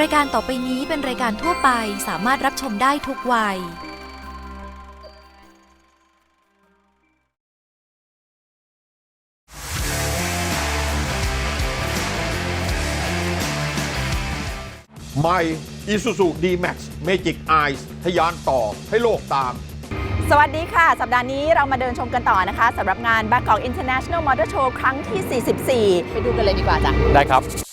รายการต่อไปนี้เป็นรายการทั่วไปสามารถรับชมได้ทุกวัย ใหม่ Isuzu D-Max Magic Eyes ทะยานต่อให้โลกตาม สวัสดีค่ะ สัปดาห์นี้เรามาเดินชมกันต่อนะคะสำหรับงาน Bangkok International Motor Show ครั้งที่ 44 ไปดูกันเลยดีกว่าจ้ะ ได้ครับ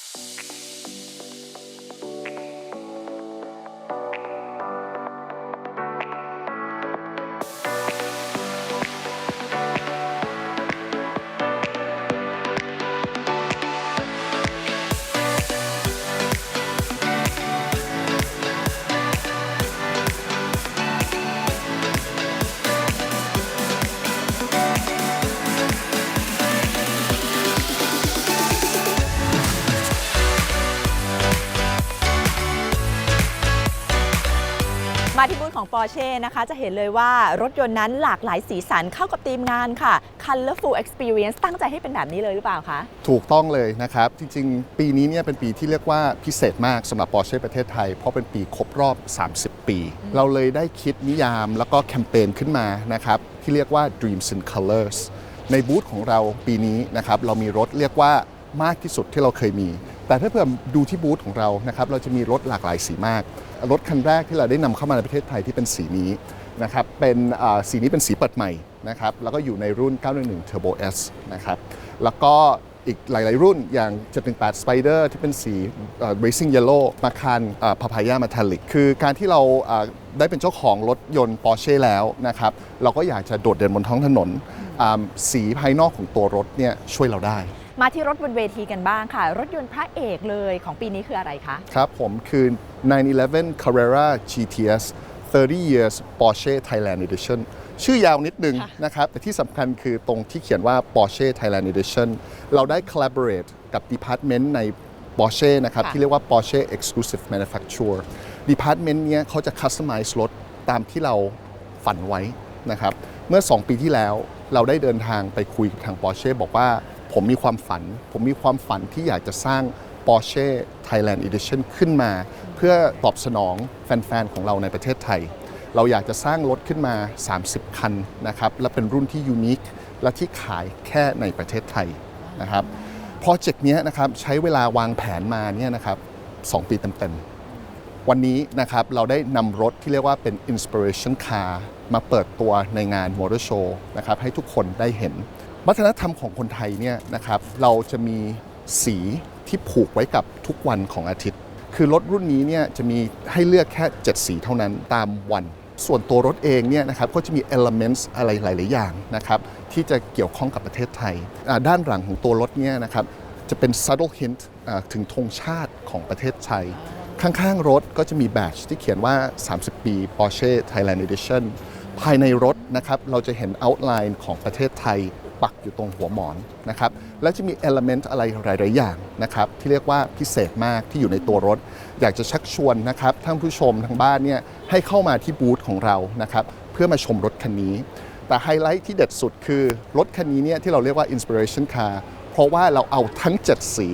Porsche นะคะ จะเห็นเลยว่ารถยนต์นั้นหลากหลายสีสันเข้ากับธีมงานค่ะ Colorful Experience ตั้งใจให้เป็นแบบนี้เลยหรือเปล่าคะ ถูกต้องเลยนะครับ จริงๆ ปีนี้เนี่ยเป็นปีที่เรียกว่าพิเศษมากสำหรับ Porsche ประเทศไทย เพราะเป็นปีครบรอบ 30 ปี เราเลยได้คิดนิยามแล้วก็แคมเปญขึ้นมานะครับที่เรียกว่า Dreams in Colors ในบูธของเราปีนี้นะครับเรามีรถเรียกว่ามากที่สุดที่เราเคยมี แต่ถ้าเผื่อดูที่บูธของเรานะครับเราจะมีรถหลากหลายสีมาก รถคันแรกที่เราได้นำเข้ามาในประเทศไทยที่เป็นสีนี้นะครับเป็นอ่าสีนี้เป็นสีเปิดใหม่นะครับแล้วก็อยู่ในรุ่น 911 Turbo S นะครับแล้วก็อีกหลาย ๆ รุ่นอย่าง 718 Spider ที่เป็นสีเอ่อ Racing Yellow มาคันพาพายามาทัลลิกคือการที่เราอ่าได้เป็นเจ้าของรถยนต์ Porsche แล้วนะครับเราก็อยากจะโดดเด่นบนท้องถนนอ่าสีภายนอกของตัวรถเนี่ยช่วยเราได้ มาที่รถบนเวทีกันบ้างค่ะ รถยนต์พระเอกเลยของปีนี้คืออะไรคะ ครับผมคือ 911 Carrera GTS 30 years Porsche Thailand Edition ชื่อยาวนิดนึงค่ะนะครับ แต่ที่สำคัญคือตรงที่เขียนว่า Porsche Thailand Edition เราได้ collaborate กับ department ใน Porsche นะครับ ที่เรียกว่า Porsche Exclusive Manufacturer department เนี้ยเขาจะ customize รถตามที่เราฝันไว้นะครับ เมื่อ 2 ปีที่แล้วเราได้เดินทางไปคุยกับทาง Porsche บอกว่าผมมีความฝัน ผมมีความฝันที่อยากจะสร้าง Porsche Thailand Edition ขึ้นมา เพื่อตอบสนองแฟน ๆ ของเราในประเทศไทย เราอยากจะสร้างรถขึ้นมา 30 คันนะครับและเป็นรุ่นที่ยูนิคและที่ขายแค่ในประเทศไทยนะครับโปรเจกต์นี้นะครับใช้เวลาวางแผนมาเนี่ยนะครับสปีเต็มๆ วันนี้นะครับเราได้นำรถที่เรียกว่าเป็น Inspiration Car มาเปิดตัวในงาน Motor Show นะครับให้ทุกคนได้เห็น วัฒนธรรมของคนไทยเนี่ยนะครับเราจะมีสีที่ผูกไว้กับทุกวันของอาทิตย์ คือรถรุ่นนี้เนี่ยจะมีให้เลือกแค่ 7 สีเท่านั้นตามวัน ส่วนตัวรถเองเนี่ยนะครับก็จะมี elements อะไรหลาย ๆ อย่างนะครับที่จะเกี่ยวข้องกับประเทศไทย ด้านหลังของตัวรถเนี่ยนะครับจะเป็น subtle hint ถึงธงชาติของประเทศไทย ข้างๆ รถก็จะมีแบตที่เขียนว่า 30 ปี Porsche Thailand Edition ภายในรถนะครับเราจะเห็น outline ของประเทศไทย ปักอยู่ตรงหัวหมอนนะครับและจะมี element อะไรหลาย ๆ อย่างนะครับที่เรียกว่าพิเศษมากที่อยู่ในตัวรถ อยากจะชักชวนนะครับท่านผู้ชมทางบ้านเนี่ยให้เข้ามาที่บูธของเรานะครับเพื่อมาชมรถคันนี้ แต่ไฮไลท์ที่เด็ดสุดคือรถคันนี้เนี่ยที่เราเรียกว่า inspiration car เพราะว่าเราเอาทั้ง 7 สี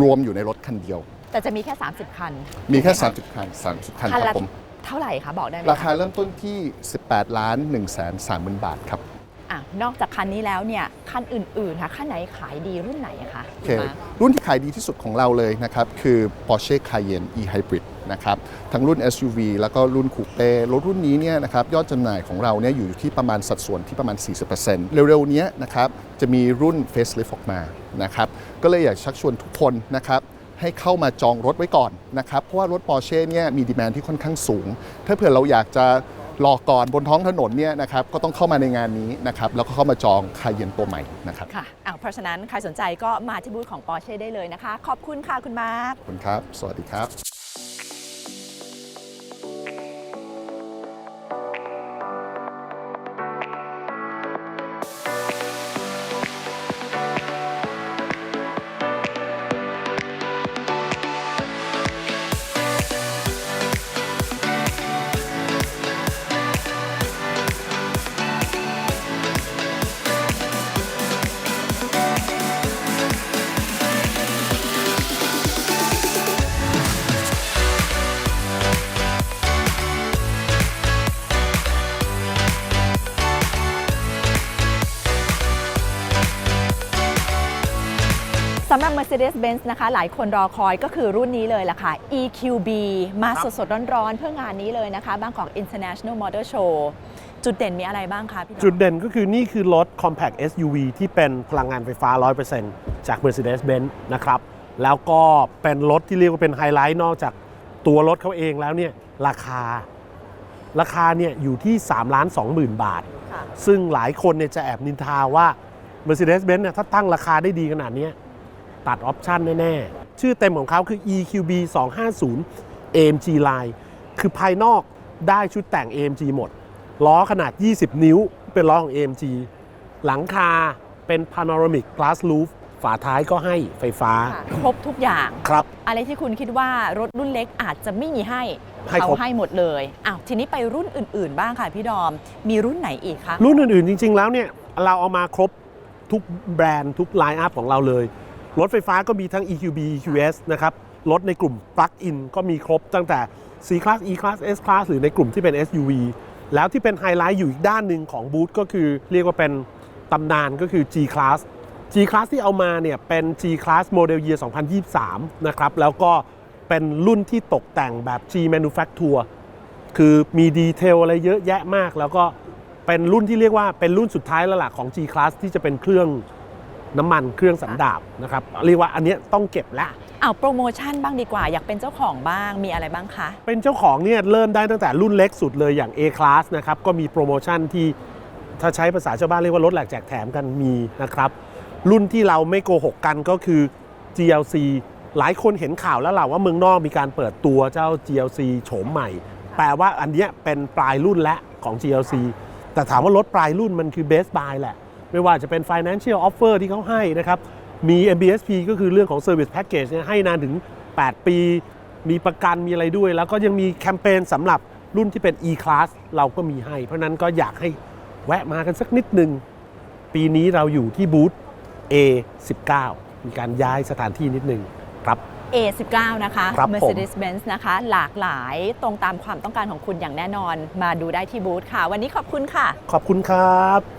รวมอยู่ในรถคันเดียว แต่จะมีแค่ 30 คัน มีแค่ 30 คัน 30 คันคันครัละบผม เท่าไหร่คะ บอกได้ไหมราคาเริ่มต้นที่ 18 ล้าน1แสน3หมื่นบาทครับอะ นอกจากคันนี้แล้วเนี่ยคันอื่นๆค่ะคันไหนขายดีรุ่นไหนคะโอเครุ่นที่ขายดีที่สุดของเราเลยนะครับคือ Porsche Cayenne e-hybrid นะครับทั้งรุ่น SUV แล้วก็รุ่นคูเป้รถรุ่นนี้เนี่ยนะครับยอดจำหน่ายของเราเนี่ยอยู่ที่ประมาณสัดส่วนที่ประมาณ 40%เร็วๆเนี้ยนะครับจะมีรุ่น facelift ออกมานะครับก็เลยอยากชักชวนทุกคนนะครับให้เข้ามาจองรถไว้ก่อนนะครับเพราะว่ารถ Porsche เนี่ยมีดีแมนที่ค่อนข้างสูง ถ้าเผื่อเราอยากจะ รอก่อนบนท้องถนนเนี่ยนะครับก็ต้องเข้ามาในงานนี้นะครับแล้วก็เข้ามาจองคาเยนตัวใหม่นะครับค่ะอะเพราะฉะนั้นใครสนใจก็มาที่บูธของ Porsche ได้เลยนะคะ ขอบคุณค่ะคุณมาร์คขอบคุณครับ สวัสดีครับ สำหรับ Mercedes-Benz นะคะ หลายคนรอคอยก็คือรุ่นนี้เลยล่ะค่ะ EQB มาสดๆ ร้อนๆ เพื่องานนี้เลยนะคะบางกอก International Motor Show จุดเด่นมีอะไรบ้างคะพี่ดอมจุดเด่นก็คือนี่คือรถ compact SUV ที่เป็นพลังงานไฟฟ้า 100%จาก Mercedes-Benz นะครับ แล้วก็เป็นรถที่เรียกว่าเป็นไฮไลท์นอกจากตัวรถเขาเองแล้วเนี่ยราคา ราคาเนี่ยอยู่ที่3ล้าน2หมื่นบาท ค่ะ ซึ่งหลายคนเนี่ยจะแอบนินทาว่า Mercedes-Benz เนี่ยถ้าตั้งราคาได้ดีขนาดเนี้ย ตัดออปชันแน่ๆ ชื่อเต็มของเขาคือ EQB 250 AMG Line คือภายนอกได้ชุดแต่ง AMG หมด ล้อขนาด 20 นิ้วเป็นล้อของ AMG หลังคาเป็น Panoramic Glass Roof ฝาท้ายก็ให้ไฟฟ้าค่ะครบทุกอย่างครับ อะไรที่คุณคิดว่ารถรุ่นเล็กอาจจะไม่มีให้ให้ครบเขาให้หมดเลยอ้าวทีนี้ไปรุ่นอื่น ๆ บ้างค่ะพี่ดอม มีรุ่นไหนอีกคะ รุ่นอื่น ๆ จริง ๆ แล้วเนี่ย เราเอามาครบทุกแบรนด์ทุกไลน์อัพของเราเลย รถไฟฟ้าก็มีทั้ง EQB EQS นะครับ รถในกลุ่ม Plug-in ก็มีครบตั้งแต่ C Class E Class S Class หรือในกลุ่มที่เป็น SUV แล้วที่เป็นไฮไลท์อยู่อีกด้านหนึ่งของบูธก็คือเรียกว่าเป็นตำนานก็คือ G Class G Class ที่เอามาเนี่ยเป็น G Class Model Year 2023 นะครับ แล้วก็เป็นรุ่นที่ตกแต่งแบบ G Manufacture คือมีดีเทลอะไรเยอะแยะมาก แล้วก็เป็นรุ่นที่เรียกว่าเป็นรุ่นสุดท้ายแล้วล่ะของ G Class ที่จะเป็นเครื่อง น้ำมันเครื่องสันดาบนะครับเรียกว่าอันเนี้ยต้องเก็บละอ้าวโปรโมชั่นบ้างดีกว่า อยากเป็นเจ้าของบ้างมีอะไรบ้างคะ เป็นเจ้าของเนี่ยเริ่มได้ตั้งแต่รุ่นเล็กสุดเลยอย่าง A Class นะครับก็มีโปรโมชั่นที่ถ้าใช้ภาษาชาวบ้านเรียกว่าลดแหลกแจกแถมกันมีนะครับรุ่นที่เราไม่โกหกกันก็คือ GLC หลายคนเห็นข่าวแล้วล่ะว่าเมืองนอกมีการเปิดตัวเจ้า GLC โฉมใหม่ แปลว่าอันเนี้ยเป็นปลายรุ่นและของ GLC แต่ถามว่ารถปลายรุ่นมันคือ best buy แหละ ไม่ว่าจะเป็น financial offer ที่เขาให้นะครับ มี MBSP ก็คือเรื่องของ service package เนี่ยให้นานถึง 8 ปี มีประกันมีอะไรด้วย แล้วก็ยังมีแคมเปญสำหรับรุ่นที่เป็น E class เราก็มีให้ เพราะฉะนั้นก็อยากให้แวะมากันสักนิดหนึ่ง ปีนี้เราอยู่ที่บูธ A19 มีการย้ายสถานที่นิดหนึ่งครับ A19 นะคะ ครับผม Mercedes-Benz นะคะ หลากหลายตรงตามความต้องการของคุณอย่างแน่นอน มาดูได้ที่บูธค่ะ วันนี้ขอบคุณค่ะ ขอบคุณครับ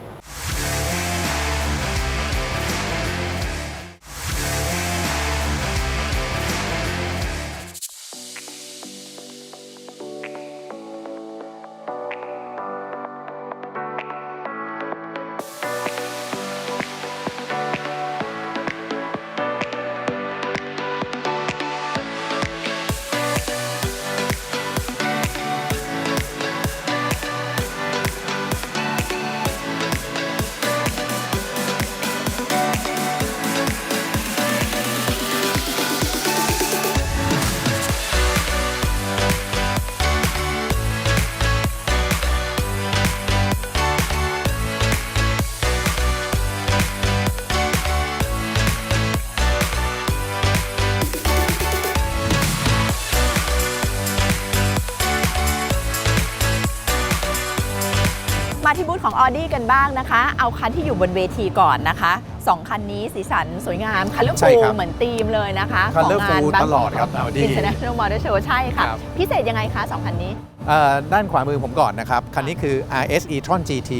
ที่บูธของ Audi กันบ้างนะคะ เอาคันที่อยู่บนเวทีก่อนนะคะสองคันนี้สีสันสวยงามคันเลอร์ใช่ฟูครับเหมือนธีมเลยนะคะ Colourful บางตลอดครับ Audi International Motor Show ใช่ค่ะครับพิเศษยังไงคะสองคันนี้เอ่อด้านขวามือผมก่อนนะครับ คันนี้คือ RS e-tron GT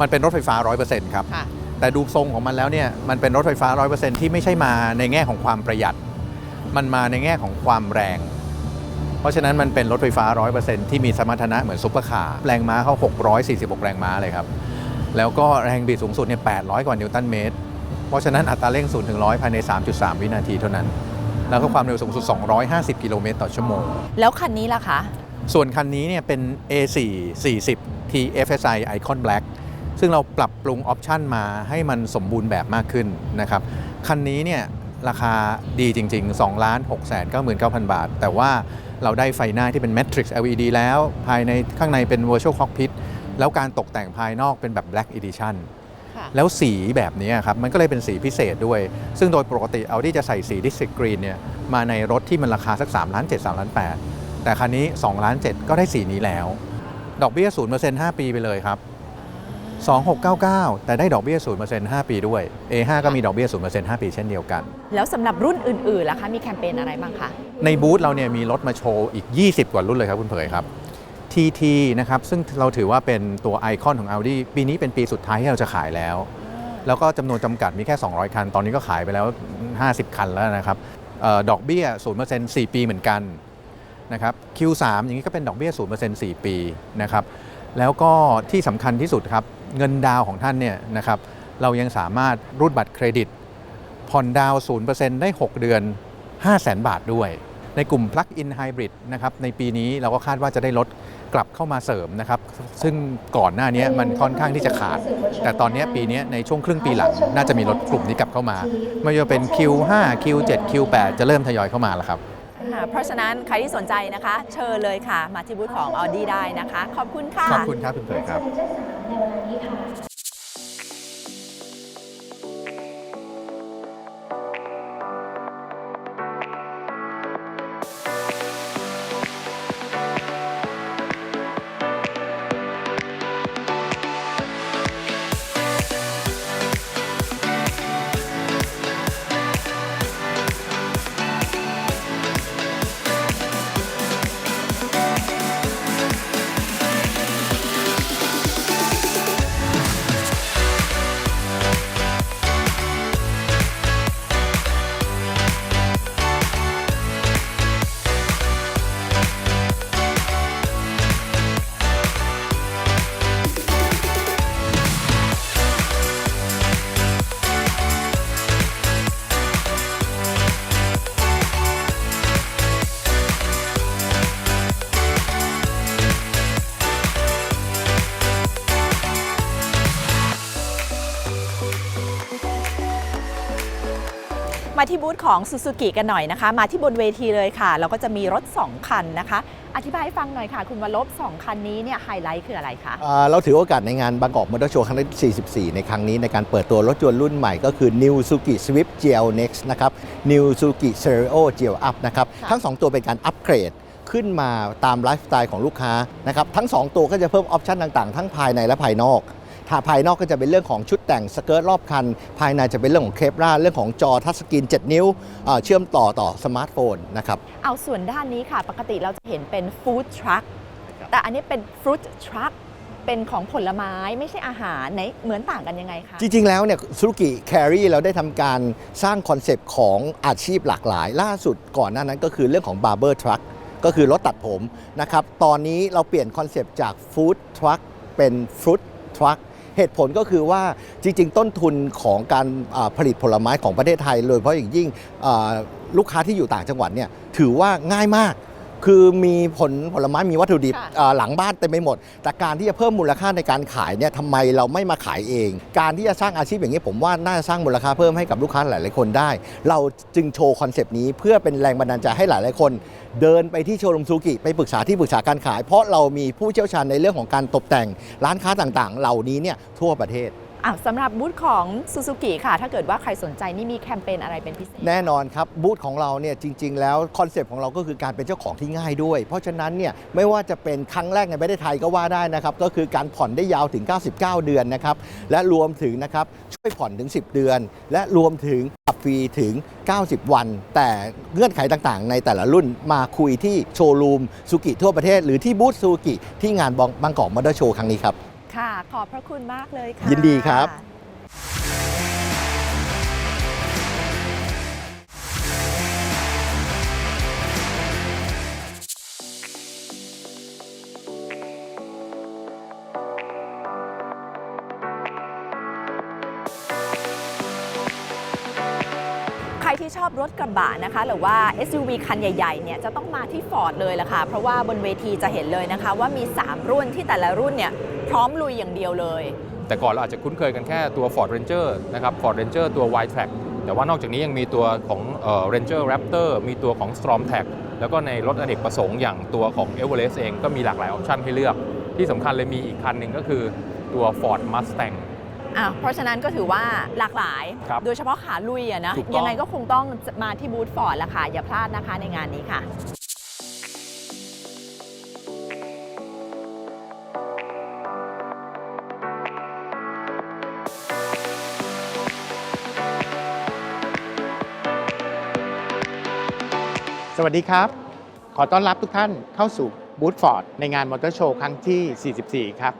มันเป็นรถไฟฟ้า 100%ครับค่ะแต่ดูทรงของมันแล้วเนี่ย มันเป็นรถไฟฟ้า 100%ที่ไม่ใช่มาในแง่ของความประหยัด มันมาในแง่ของความแรง เพราะฉะนั้นมันเป็นรถไฟฟ้า 100%ที่มีสมรรถนะเหมือนซุปเปอร์คาร์แรงม้าเขา646 แรงม้าเลยครับ แล้วก็แรงบิดสูงสุดเนี่ย800 กว่านิวตันเมตร เพราะฉะนั้นอัตราเร่ง0ถึง100 ภายใน 3.3 วินาทีเท่านั้น แล้วก็ความเร็วสูงสุด 250 กิโลเมตรต่อชั่วโมง แล้วคันนี้ล่ะคะ ส่วนคันนี้เนี่ยเป็น A4 40 TFSI Icon Black ซึ่งเราปรับปรุงออปชันมาให้มันสมบูรณ์แบบมากขึ้นนะครับ คันนี้เนี่ยราคาดีจริง ๆ2ล้าน6 9 9 0 0 0 บาท แต่ว่า เราได้ไฟหน้าที่เป็น Matrix LED แล้ว ภายในข้างในเป็น Virtual Cockpit แล้วการตกแต่งภายนอกเป็นแบบ Black Edition ค่ะแล้วสีแบบนี้ครับ มันก็เลยเป็นสีพิเศษด้วย ซึ่งโดยปกติ Audi จะใส่สี District Green เนี่ยมาในรถที่มันราคาสัก3ล้าน7 3ล้าน8แต่คันนี้2ล้าน7ก็ได้สีนี้แล้ว ดอกเบี้ย0% 5 ปีไปเลยครับ 2699 แต่ได้ดอกเบี้ย 0% 5 ปีด้วย A5 ก็มีดอกเบี้ย 0% 5 ปีเช่นเดียวกัน แล้วสำหรับรุ่นอื่นๆล่ะคะ มีแคมเปญอะไรบ้างคะ ในบูธเราเนี่ยมีรถมาโชว์อีก 20 กว่ารุ่นเลยครับคุณเผยครับ TT นะครับซึ่งเราถือว่าเป็นตัวไอคอนของ Audi ปีนี้เป็นปีสุดท้ายที่เราจะขายแล้ว แล้วก็จำนวนจำกัดมีแค่ 200 คัน ตอนนี้ก็ขายไปแล้ว 50 คันแล้วนะครับเออดอกเบี้ย 0% 4 ปีเหมือนกันนะครับ Q3 อย่างนี้ก็เป็นดอกเบี้ย 0% 4 ปีนะครับแล้วก็ที่สำคัญที่สุดครับ เงินดาวของท่านเนี่ยนะครับเรายังสามารถรูดบัตรเครดิต ผ่อนดาวน์0%ได้ 6 เดือน 500,000 บาทด้วย ในกลุ่ม Plug-in Hybrid นะครับในปีนี้เราก็คาดว่าจะได้ลดกลับเข้ามาเสริมนะครับซึ่งก่อนหน้านี้มันค่อนข้างที่จะขาด แต่ตอนนี้ปีนี้ในช่วงครึ่งปีหลัง น่าจะมีรถกลุ่มนี้กลับเข้ามา ไม่ว่าจะเป็น Q5 Q7 Q8 จะเริ่มทยอยเข้ามาแล้วครับ ค่ะเพราะฉะนั้นใครที่สนใจนะคะ เชิญเลยค่ะ มาที่บูธของ Audi ได้นะคะ ขอบคุณค่ะ ขอบคุณครับคุณเผยครับ มาที่บูธของ Suzuki กันหน่อยนะคะ มาที่บนเวทีเลยค่ะ เราก็จะมีรถ 2 คันนะคะ อธิบายให้ฟังหน่อยค่ะ คุณวรลบ2 คันนี้เนี่ยไฮไลท์คืออะไรคะ อ่าเราถือโอกาสในงานบางกอกมอเตอร์โชว์ครั้งที่44 ในครั้งนี้ในการเปิดตัวรถยนต์รุ่นใหม่ก็คือ New Suzuki Swift GL Next นะครับ New Suzuki Stereo GL Up นะครับค่ะทั้ง 2 ตัวเป็นการอัปเกรดขึ้นมาตามไลฟ์สไตล์ของลูกค้านะครับทั้ง 2 ตัวก็จะเพิ่มออปชันต่างๆ ทั้งภายในและภายนอก ถ้าภายนอกก็จะเป็นเรื่องของชุดแต่งสเกิร์ตรอบคัน ภายในจะเป็นเรื่องของเคปราเรื่องของจอทัชสกรีน 7 นิ้วอ่าเชื่อมต่อต่อสมาร์ทโฟนนะครับเอาส่วนด้านนี้ค่ะ ปกติเราจะเห็นเป็นฟู้ดทรัคแต่อันนี้เป็นฟรุตทรัคเป็นของผลไม้ไม่ใช่อาหารไหนเหมือนต่างกันยังไงคะ จริง ๆ แล้วเนี่ยซูกิแครีเราได้ทำการสร้างคอนเซปต์ของอาชีพหลากหลาย ล่าสุดก่อนหน้านั้นก็คือเรื่องของ Barber Truck ก็คือรถตัดผมนะครับ ตอนนี้เราเปลี่ยนคอนเซปต์จาก Food Truck เป็น Fruit Truck เหตุผลก็คือว่าจริง ๆ ต้นทุนของการผลิตผลไม้ของประเทศไทยโดยเฉพาะอย่างยิ่งลูกค้าที่อยู่ต่างจังหวัดเนี่ยถือว่าง่ายมาก คือมีผลผลไม้มีวัตถุดิบค่ะอ่าหลังบ้านเต็มไปหมด แต่การที่จะเพิ่มมูลค่าในการขายเนี่ยทำไมเราไม่มาขายเอง การที่จะสร้างอาชีพอย่างนี้ผมว่าน่าจะสร้างมูลค่าเพิ่มให้กับลูกค้าหลาย ๆ คนได้ เราจึงโชว์คอนเซปต์นี้เพื่อเป็นแรงบันดาลใจให้หลาย ๆ คน เดินไปที่โชว์รูมซูกิไปปรึกษาที่ปรึกษาการขาย เพราะเรามีผู้เชี่ยวชาญในเรื่องของการตกแต่งร้านค้าต่าง ๆ เหล่านี้เนี่ยทั่วประเทศ อะสำหรับบูธของ Suzuki ค่ะ ถ้าเกิดว่าใครสนใจนี่มีแคมเปญอะไรเป็นพิเศษ แน่นอนครับบูธของเราเนี่ยจริง ๆ แล้วคอนเซปต์ของเราก็คือการเป็นเจ้าของที่ง่ายด้วย เพราะฉะนั้นเนี่ยไม่ว่าจะเป็นครั้งแรกในประเทศไทยก็ว่าได้นะครับ ก็คือการผ่อนได้ยาวถึง 99 เดือนนะครับ และรวมถึงนะครับช่วยผ่อนถึง 10 เดือน และรวมถึงขับฟรีถึง 90 วัน แต่เงื่อนไขต่างๆ ในแต่ละรุ่นมาคุยที่โชว์รูมซูกิทั่วประเทศ หรือที่บูธซูกิที่งานบางกอกมอเตอร์โชว์ครั้งนี้ครับ ค่ะ ขอบพระคุณมากเลยค่ะยินดีครับ ใครที่ชอบรถกระบะนะคะ หรือว่า SUV คันใหญ่ๆ เนี่ยจะต้องมาที่ Ford เลยล่ะค่ะ เพราะว่าบนเวทีจะเห็นเลยนะคะ ว่ามี 3 รุ่นที่แต่ละรุ่นเนี่ย พร้อมลุยอย่างเดียวเลย แต่ก่อนเราอาจจะคุ้นเคยกันแค่ตัว Ford Ranger นะครับ Ford Ranger ตัว Y-Track แต่ว่านอกจากนี้ยังมีตัวของเอ่อ Ranger Raptor มีตัวของ Storm Track แล้วก็ในรถอเนกประสงค์อย่างตัวของ Everest เองก็มีหลากหลายออปชันให้เลือก ที่สำคัญเลยมีอีกคันหนึ่งก็คือตัว Ford Mustang อะเพราะฉะนั้นก็ถือว่าหลากหลาย ครับโดยเฉพาะขาลุยอะนะ ถูกต้อง ยังไงก็คงต้องมาที่บูธฟอร์ดละค่ะ อย่าพลาดนะคะในงานนี้ค่ะ สวัสดีครับ ขอต้อนรับทุกท่านเข้าสู่บูธฟอร์ดในงานมอเตอร์โชว์ครั้งที่ 44 ครับ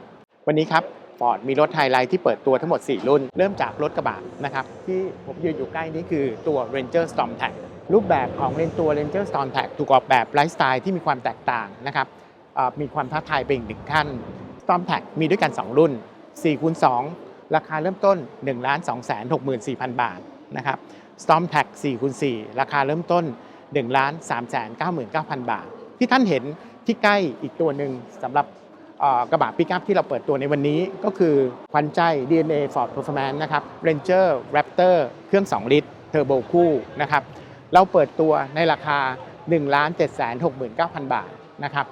วันนี้ครับ Ford มีรถไฮไลท์ที่เปิดตัวทั้งหมด 4 รุ่น เริ่มจากรถกระบะนะครับ ที่ผมยืนอยู่ใกล้นี่คือตัว Ranger Storm Tag รูปแบบของเลนตัว Ranger Storm Tag ถูกออกแบบไลฟ์สไตล์ที่มีความแตกต่างนะครับมีความท้าทายไปอีกหนึ่งขั้น Storm Tag มีด้วยกัน 2 รุ่น4คูณ2ราคาเริ่มต้น 1 2 6 4 0 0 0 บาทนะครับ Storm Tag 4คูณ4ราคาเริ่มต้น1 3 9 9 0 0 0 บาท ที่ท่านเห็นที่ใกล้อีกตัวหนึ่งสำหรับกระบะปิกัพที่เราเปิดตัวในวันนี้ก็คือควันใจ DNA Ford Performance นะครับ Ranger Raptor เครื่อง 2 ลิตรเทอร์โบคู่นะครับเราเปิดตัวในราคา 1 7 6 9 0 0 0 บาทนะครับ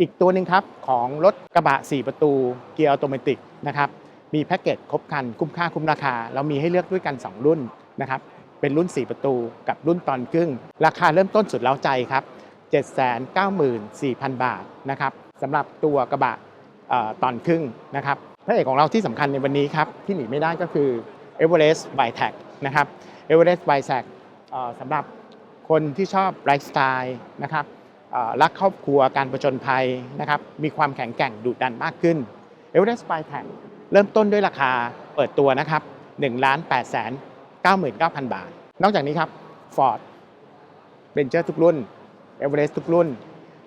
อีกตัวหนึ่งครับของรถกระบะ 4 ประตูเกียร์ออโตเมตินะครับมีแพ็กเกจครบคันคุ้มค่าคุ้มราคา เรามีให้เลือกด้วยกัน 2 รุ่นนะครับ เป็นรุ่น 4 ประตูกับรุ่นตอนครึ่ง ราคาเริ่มต้นสุดเล้าใจครับ 794,000 บาทนะครับสำหรับตัวกระบะออตอนครึ่งนะครับพระเอกของเราที่สำคัญในวันนี้ครับ ที่หนีไม่ได้ก็คือ Everest by t a g นะครับ Everest by t a g เอ่อสำหรับคนที่ชอบไลฟ์สไตล์นะครับรักครอบครัวการประจนภัยนะครับมีความแข็งแกร่งดุดันมากขึ้น Everest by t a g เริ่มต้นด้วยราคาเปิดตัวนะครับ1 8 9 9 0 0 0 บาท นอกจากนี้ครับ Ford Ranger ทุกรุ่น Everest ทุกรุ่น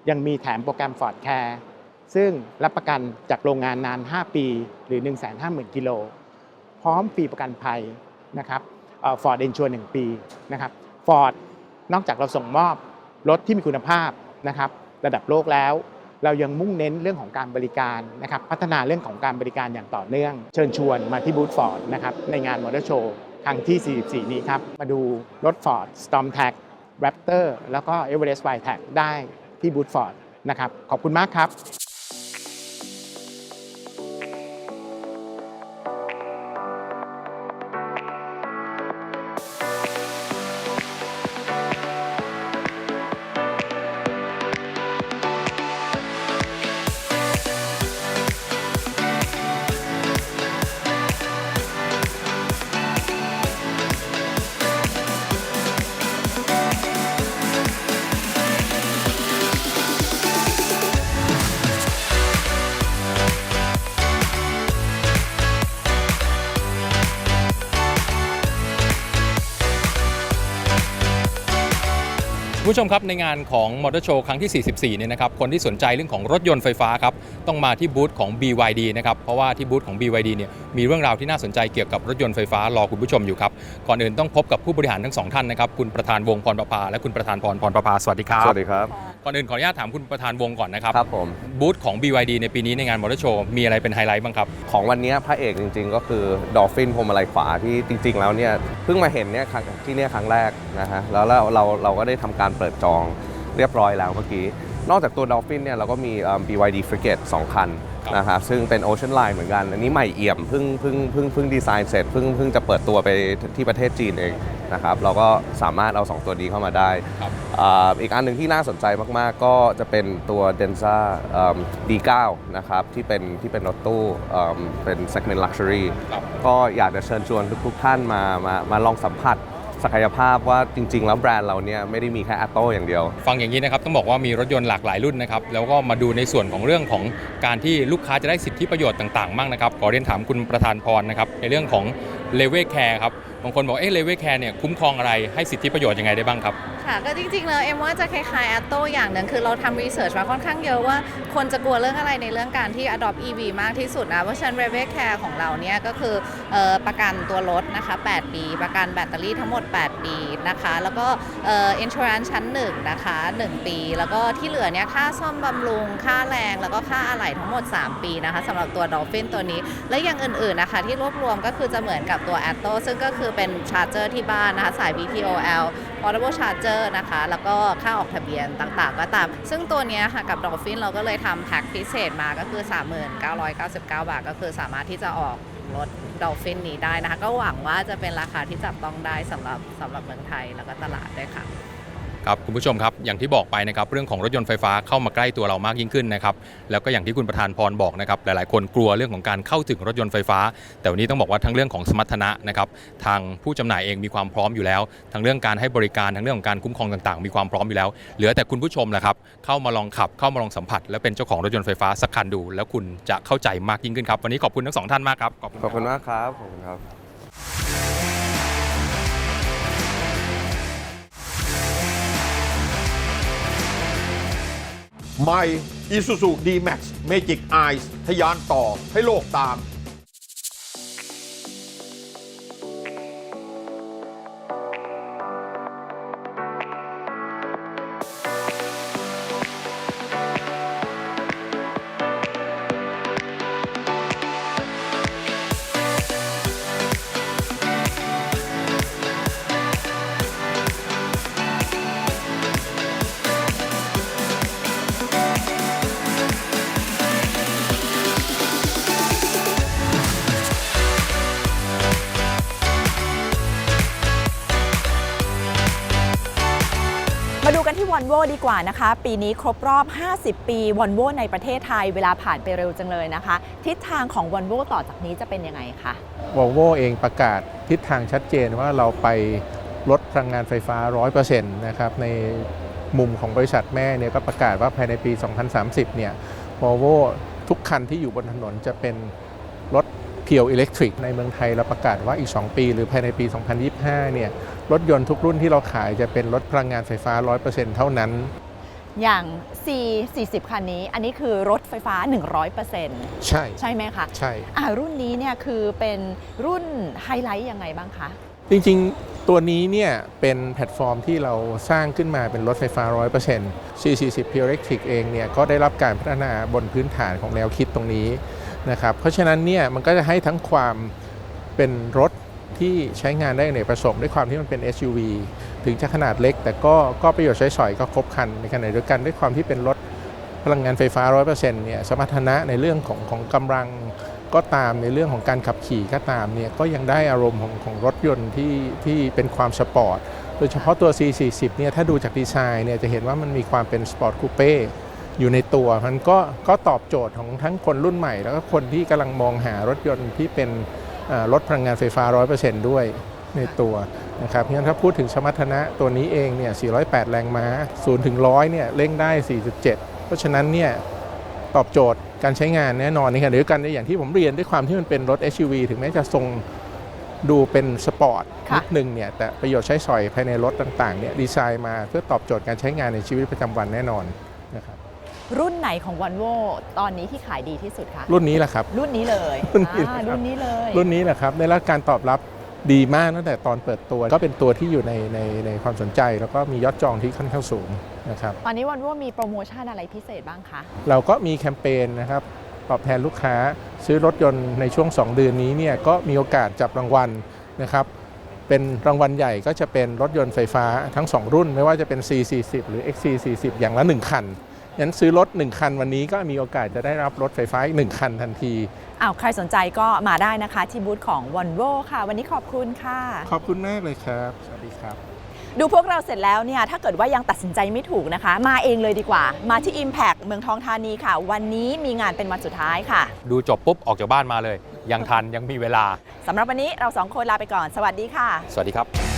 ยังมีแถมโปรแกรม Ford Care ซึ่งรับประกันจากโรงงานนาน 5 ปี หรือ 150,000 กิโล พร้อมฟรีประกันภัยนะครับฟอร์ดเอนชัวร์1ปีนะครับฟอร์ดนอกจากเราส่งมอบรถที่มีคุณภาพนะครับระดับโลกแล้ว เรายังมุ่งเน้นเรื่องของการบริการนะครับพัฒนาเรื่องของการบริการอย่างต่อเนื่อง เชิญชวนมาที่บูธฟอร์ดนะครับในงานมอเตอร์โชว์ ครั้งที่ 44 นี้ครับ มาดูรถ Ford Storm Tag Raptor แล้วก็ Everest Y Tag ได้ที่บูธฟอร์ดนะครับ ขอบคุณมากครับ ผู้ชมครับในงานของมอเตอร์โชว์ครั้งที่ 44 เนี่ยนะครับ คนที่สนใจเรื่องของรถยนต์ไฟฟ้าครับ ต้องมาที่บูธของ BYD นะครับเพราะว่าที่บูธของ BYD เนี่ยมีเรื่องราวที่น่าสนใจเกี่ยวกับรถยนต์ไฟฟ้ารอคุณผู้ชมอยู่ครับก่อนอื่นต้องพบกับผู้บริหารทั้งสองท่านนะครับคุณประธานวงพรประภาและคุณประธานพรพรประภาสวัสดีครับสวัสดีครับก่อนอื่นขออนุญาตถามคุณประธานวงก่อนนะครับครับผมบูธของ BYD ในปีนี้ในงานมอเตอร์โชว์มีอะไรเป็นไฮไลท์บ้างครับของวันนี้พระเอกจริง ๆ ก็คือดอลฟินพวงมาลัยขวาที่จริง ๆ แล้วเนี่ยเพิ่งมาเห็นเนี่ยที่เนี่ยครั้งแรกนะฮะแล้วเราเราเราก็ได้ทำการเปิดจองเรียบร้อยแล้วเมื่อกี้ นอกจากตัวดอลฟินเนี่ยเราก็มีเอิ่ม BYD Frigate 2 คันครับนะครับซึ่งเป็น Ocean Line เหมือนกัน อันนี้ใหม่เอี่ยมเพิ่งเพิ่งเพิ่งเพิ่งดีไซน์เสร็จเพิ่งเพิ่งจะเปิดตัวไปที่ประเทศจีนเองนะครับเราก็สามารถเอา 2 ตัวนี้เข้ามาได้ครับอ่าอีกอันหนึ่งที่น่าสนใจมาก ๆ ก็จะเป็นตัว Denza เอิ่ม D9 นะครับที่เป็นที่เป็นรถตู้เอิ่มเป็น segment luxury ครับก็อยากจะเชิญชวนทุกๆท่านมามามาลองสัมผัส ศักยภาพว่าจริง ๆ แล้วแบรนด์เราเนี่ยไม่ได้มีแค่ a t t o อย่างเดียว ฟังอย่างนี้นะครับต้องบอกว่ามีรถยนต์หลากหลายรุ่นนะครับแล้วก็มาดูในส่วนของเรื่องของการที่ลูกค้าจะได้สิทธิประโยชน์ต่างๆมากนะครับขอเรียนถามคุณประธานพรนะครับในเรื่องของเลเวลแคร์ครับบางคนบอกเอ๊ะเลเวลแคร์เนี่ยคุ้มครองอะไรให้สิทธิประโยชน์ยังไงได้บ้างครับ ค่ะก็จริงๆแล้วเอ็มว่าจะคล้ายๆ a t t o อย่างหนึ่งคือเราทำรีเสิร์ชมาค่อนข้างเยอะว่าคนจะกลัวเรื่องอะไรในเรื่องการที่ adopt EV มากที่สุดนะ เพราะฉะนั้น r e v e Care ของเราเนี่ยก็คือออประกันตัวรถนะคะ 8 ปี ประกันแบตเตอรี่ทั้งหมด 8 ปีนะคะ แล้วก็เอ่อ insurance ชั้น1นะคะ 1 ปี แล้วก็ที่เหลือเนี่ยค่าซ่อมบำรุง ค่าแรง แล้วก็ค่าอะไหล่ทั้งหมด 3 ปีนะคะสำหรับตัว Dolphin ตัวนี้ และอย่างอื่นๆนะคะที่รวบรวมก็คือจะเหมือนกับตัว a t t o ซึ่งก็คือเป็นชาร์เจอร์ที่บ้านนะคะสาย BTOL portable charger นะคะ แล้วก็ค่าออกทะเบียนต่างๆ ก็ตาม ซึ่งตัวนี้ค่ะกับดอลฟินเราก็เลยทำแพ็คพิเศษมาก็คือ 3999 บาท ก็คือสามารถที่จะออกรถดอลฟินนี้ได้นะคะ ก็หวังว่าจะเป็นราคาที่จับต้องได้สำหรับสำหรับเมืองไทยแล้วก็ตลาดด้วยค่ะ ครับคุณผู้ชมครับอย่างที่บอกไปนะครับเรื่องของรถยนต์ไฟฟ้าเข้ามาใกล้ตัวเรามากยิ่งขึ้นนะครับแล้วก็อย่างที่คุณประธานพรบอกนะครับหลายๆ คนกลัวเรื่องของการเข้าถึงรถยนต์ไฟฟ้า แต่วันนี้ต้องบอกว่าทั้งเรื่องของสมรรถนะนะครับทางผู้จำหน่ายเองมีความพร้อมอยู่แล้ว ทั้งเรื่องการให้บริการทั้งเรื่องของการคุ้มครองต่างๆ มีความพร้อมอยู่แล้ว เหลือแต่คุณผู้ชมแหละครับเข้ามาลองขับเข้ามาลองสัมผัส และเป็นเจ้าของรถยนต์ไฟฟ้าสักคันดู แล้วคุณจะเข้าใจมากยิ่งขึ้นครับวันนี้ขอบคุณทั้งสองท่านมากครับขอบคุณขอบคุณมากครับขอบคุณครับ ใหม่ Isuzu D-Max Magic Eyes ทยานต่อให้โลกตาม มาดูกันที่วอลโวดีกว่านะคะ ปีนี้ครบรอบ 50 ปีวอลโวในประเทศไทยเวลาผ่านไปเร็วจังเลยนะคะ ทิศทางของวอลโวต่อจากนี้จะเป็นยังไงคะวอลโวเองประกาศทิศทางชัดเจนว่าเราไปลดพลังงานไฟฟ้า 100%นะครับในมุมของบริษัทแม่เนี่ยก็ประกาศว่าภายในปี 2030 เนี่ยวอลโวทุกคันที่อยู่บนถนนจะเป็นรถเพียวอิเล็กทริกในเมืองไทยเราประกาศว่าอีก 2 ปี หรือภายในปี 2025 เนี่ย รถยนต์ทุกรุ่นที่เราขายจะเป็นรถพลังงานไฟฟ้า 100%เท่านั้น อย่าง C 40 คันนี้ อันนี้คือรถไฟฟ้า 100%ใช่ ใช่ไหมคะ ใช่อ่ารุ่นนี้เนี่ยคือเป็นรุ่นไฮไลท์ยังไงบ้างคะ จริงๆ ตัวนี้เนี่ยเป็นแพลตฟอร์มที่เราสร้างขึ้นมาเป็นรถไฟฟ้า 100% C40 Pure Electric เองเนี่ยก็ได้รับการพัฒนาบนพื้นฐานของแนวคิดตรงนี้นะครับ เพราะฉะนั้นเนี่ยมันก็จะให้ทั้งความเป็นรถ ที่ใช้งานได้ในประสงค์ด้วยความที่มันเป็น SUV ถึงจะขนาดเล็ก แต่ก็ก็ประโยชน์ใช้สอยก็ครบครันในขณะเดียวกันด้วยความที่เป็นรถพลังงานไฟฟ้า 100%เนี่ยสมรรถนะในเรื่องของของกำลังก็ตามในเรื่องของการขับขี่ก็ตามเนี่ยก็ยังได้อารมณ์ของของรถยนต์ที่ที่เป็นความสปอร์ตโดยเฉพาะตัว C40 เนี่ยถ้าดูจากดีไซน์เนี่ยจะเห็นว่ามันมีความเป็นสปอร์ตคูเป้อยู่ในตัวมันก็ก็ตอบโจทย์ของทั้งคนรุ่นใหม่ แล้วก็คนที่กำลังมองหารถยนต์ที่เป็น อ่ารถพลังงานไฟฟ้า 100%ด้วยในตัวนะครับเพราะฉะนั้นถ้าพูดถึงสมรรถนะตัวนี้เองเนี่ย 408 แรงม้า 0 ถึง 100 เนี่ยเร่งได้ 4.7 เพราะฉะนั้นเนี่ยตอบโจทย์การใช้งานแน่นอนในขณะเดียวกันในอย่างที่ผมเรียนด้วยความที่มันเป็นรถ SUV ถึงแม้จะทรงดูเป็นสปอร์ตค่ะนิดนึงเนี่ยแต่ประโยชน์ใช้สอยภายในรถต่างๆเนี่ยดีไซน์มาเพื่อตอบโจทย์การใช้งานในชีวิตประจำวันแน่นอนนะค รับรุ่นไหนของวอลโวตอนนี้ที่ขายดีที่สุดคะรุ่นนี้แหละครับ รุ่นนี้เลยรุ่นนี้อ่าเลยครับ รุ่นนี้เลย รุ่นนี้แหละครับได้รับการตอบรับดีมากตั้งแต่ตอนเปิดตัว ก็เป็นตัวที่อยู่ในในในความสนใจ แล้วก็มียอดจองที่ค่อนข้างสูงนะครับ ตอนนี้วอลโวมีโปรโมชั่นอะไรพิเศษบ้างคะ เราก็มีแคมเปญนะครับตอบแทนลูกค้าซื้อรถยนต์ในช่วง 2 เดือนนี้เนี่ยก็มีโอกาสจับรางวัลนะครับเป็นรางวัลใหญ่ก็จะเป็นรถยนต์ไฟฟ้าทั้ง 2 รุ่น ไม่ว่าจะเป็น C40 หรือ XC40 อย่างละ 1 คัน งั้นซื้อรถ 1 คันวันนี้ก็มีโอกาสจะได้รับรถไฟฟ้าอีก1คันทันทีอ้าวใครสนใจก็มาได้นะคะที่บูธของ v o l v o ค่ะ วันนี้ขอบคุณค่ะ ขอบคุณมากเลยครับ สวัสดีครับ ดูพวกเราเสร็จแล้วเนี่ยถ้าเกิดว่ายังตัดสินใจไม่ถูกนะคะ มาเองเลยดีกว่า มาที่ Impact เมืองทองธานีค่ะ วันนี้มีงานเป็นวันสุดท้ายค่ะ ดูจบปุ๊บ ออกจากบ้านมาเลย ยังทันยังมีเวลาสำหรับวันนี้เราสองคนลาไปก่อน สวัสดีค่ะ สวัสดีครับ